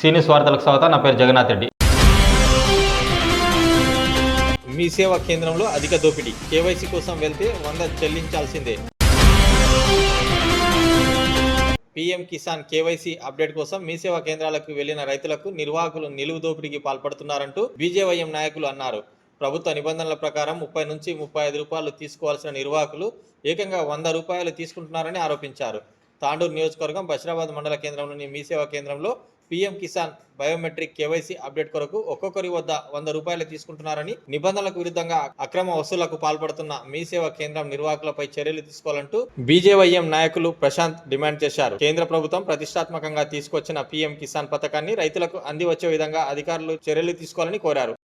సీనియస్ వార్తలకు స్వాగతం నా పేరు జగన్నాథ్ రెడ్డి. మీ సేవా కేంద్రంలో అధిక దోపిడీ. కేవైసీ కోసం వెళ్తే వంద చెల్లించాల్సిందే. పీఎం కిసాన్ కేవైసీ అప్డేట్ కోసం మీ సేవా కేంద్రాలకు వెళ్ళిన రైతులకు నిర్వాహకులు నిలువు దోపిడీకి పాల్పడుతున్నారంటూ బీజేవైఎం నాయకులు అన్నారు. ప్రభుత్వ నిబంధనల ప్రకారం ముప్పై నుంచి ముప్పై ఐదు రూపాయలు తీసుకోవాల్సిన నిర్వాహకులు ఏకంగా వంద రూపాయలు తీసుకుంటున్నారని ఆరోపించారు. తాండూరు నియోజకవర్గం బషీరాబాద్ మండల కేంద్రంలోని మీ సేవా కేంద్రంలో PM Kisan biometric KYC update కొరకు ఒక్కొక్కరి వద్ద వంద రూపాయలు తీసుకుంటున్నారని నిబంధనలకు విరుద్ధంగా అక్రమ వసూళ్ళకు పాల్పడుతున్న మీ సేవ కేంద్రం నిర్వాహకులపై చర్యలు తీసుకోవాలంటూ బీజేవైఎం నాయకులు ప్రశాంత్ డిమాండ్ చేశారు. కేంద్ర ప్రభుత్వం ప్రతిష్టాత్మకంగా తీసుకొచ్చిన పీఎం కిసాన్ పథకాన్ని రైతులకు అంది వచ్చే విధంగా అధికారులు చర్యలు తీసుకోవాలని కోరారు.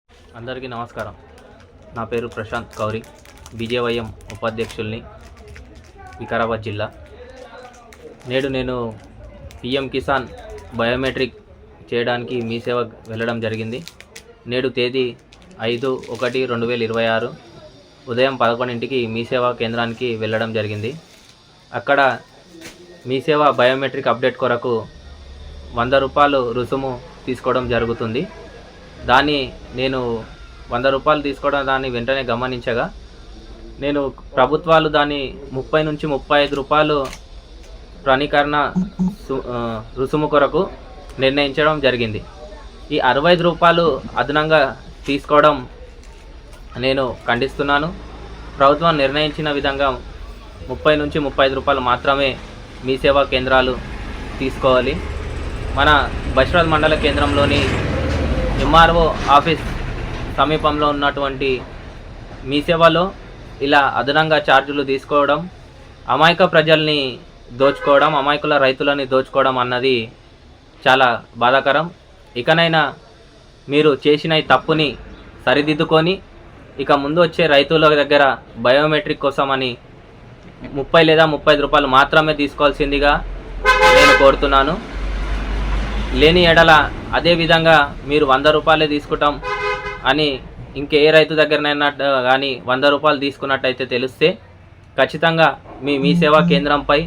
అందరికీ నమస్కారం. నా పేరు ప్రశాంత్ కౌరి. బీజేవైఎం ఉపాధ్యక్షుల్ని వికారాబాద్ జిల్లా. నేడు నేను పిఎం కిసాన్ బయోమెట్రిక్ చేయడానికి మీ సేవ వెళ్ళడం జరిగింది. నేడు తేదీ ఐదు ఒకటి రెండు వేల ఇరవై ఆరు ఉదయం పదకొండింటికి మీ సేవా కేంద్రానికి వెళ్ళడం జరిగింది. అక్కడ మీ సేవ బయోమెట్రిక్ అప్డేట్ కొరకు వంద రూపాయలు రుసుము తీసుకోవడం జరుగుతుంది. దాన్ని నేను వంద రూపాయలు తీసుకోవడం దాన్ని వెంటనే గమనించగా నేను ప్రభుత్వాలు దాన్ని ముప్పై నుంచి ముప్పై ఐదు రూపాయలు ప్రణీకరణ సు- రుసుము కొరకు నిర్ణయించడం జరిగింది. ఈ అరవై రూపాయలు అదనంగా తీసుకోవడం నేను ఖండిస్తున్నాను. ప్రభుత్వం నిర్ణయించిన విధంగా ముప్పై నుంచి ముప్పై రూపాయలు మాత్రమే మీ సేవా కేంద్రాలు తీసుకోవాలి. మన బషీరాబాద్ మండల కేంద్రంలోని ఎంఆర్ఓ ఆఫీస్ సమీపంలో ఉన్నటువంటి మీ సేవలో ఇలా అదనంగా ఛార్జీలు తీసుకోవడం అమాయక ప్రజల్ని దోచుకోవడం అమాయకుల రైతులని దోచుకోవడం అన్నది చాలా బాధాకరం. ఇకనైనా మీరు చేసిన ఈ తప్పుని సరిదిద్దుకొని ఇక ముందు వచ్చే రైతుల దగ్గర బయోమెట్రిక్ కోసమని ముప్పై లేదా ముప్పై రూపాయలు మాత్రమే తీసుకోవాల్సిందిగా నేను కోరుతున్నాను. లేని ఎడల అదే విధంగా మీరు వంద రూపాయలే తీసుకుంటాం అని ఇంకే రైతు దగ్గరనైనా కానీ వంద రూపాయలు తీసుకున్నట్టయితే తెలిస్తే ఖచ్చితంగా మీ మీ సేవా కేంద్రంపై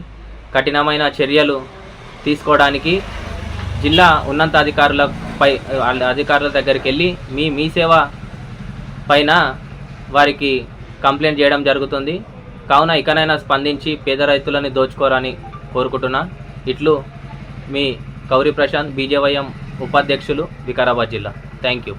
కఠినమైన చర్యలు తీసుకోవడానికి జిల్లా ఉన్నత అధికారులపై అధికారుల దగ్గరికి వెళ్ళి మీ మీ సేవ పైన వారికి కంప్లైంట్ చేయడం జరుగుతుంది. కావున ఇకనైనా స్పందించి పేద రైతులని దోచుకోరని కోరుకుంటున్నా. ఇట్లు మీ కౌరి ప్రశాంత్ బీజేవైఎం ఉపాధ్యక్షులు వికారాబాద్ జిల్లా. Thank you.